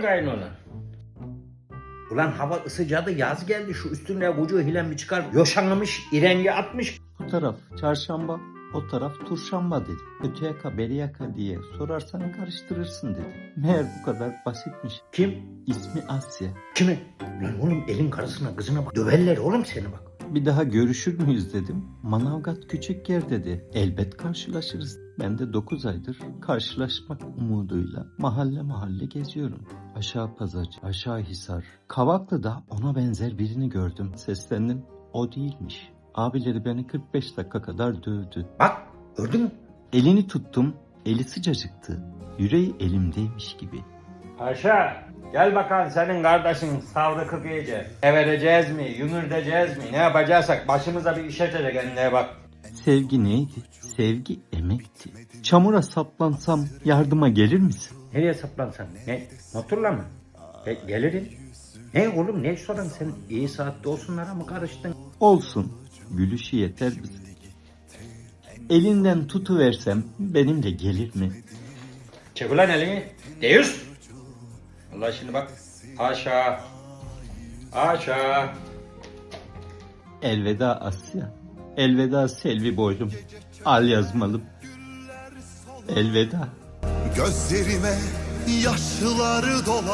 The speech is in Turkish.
lan kaynolan? Ulan hava ısıcadı yaz geldi şu üstüne vücudu hilen bir çıkar. Yoşanlamış, irengi atmış. Bu taraf çarşamba, o taraf turşamba dedi. Öte yaka beri yaka diye sorarsan karıştırırsın dedi. Meğer bu kadar basitmiş. Kim? İsmi Asya. Kimi? Lan oğlum elin karısına kızına bak. Döverler oğlum seni bak. Bir daha görüşür müyüz dedim. Manavgat küçük yer dedi. Elbet karşılaşırız. Ben de 9 aydır karşılaşmak umuduyla mahalle mahalle geziyorum. Aşağı Pazarcı, Aşağı Hisar, Kavaklı'da ona benzer birini gördüm. Seslendim. O değilmiş. Abileri beni 45 dakika kadar dövdü. Bak gördün mü? Elini tuttum. Eli sıcacıktı. Yüreği elimdeymiş gibi. Paşa gel bakalım senin kardeşin savrıkı iyice. Evereceğiz mi, yumurtacağız mi, ne yapacaksak başımıza bir iş açacak kendine bak. Sevgi neydi? Sevgi emekti. Çamura saplansam yardıma gelir misin? Nereye saplansan? Ne? Motorla mı? E, gelirim. Ne oğlum ne sorun sen iyi saatte olsunlara mı karıştın? Olsun. Gülüşü yeter bize. Elinden tutuversem benimle gelir mi? Çek ulan elini. Deus. Allah şimdi bak. Haşa. Haşa. Elveda Asya. Elveda Selvi boylum. Al yazmalım. Elveda. Gözlerime yaşları dolar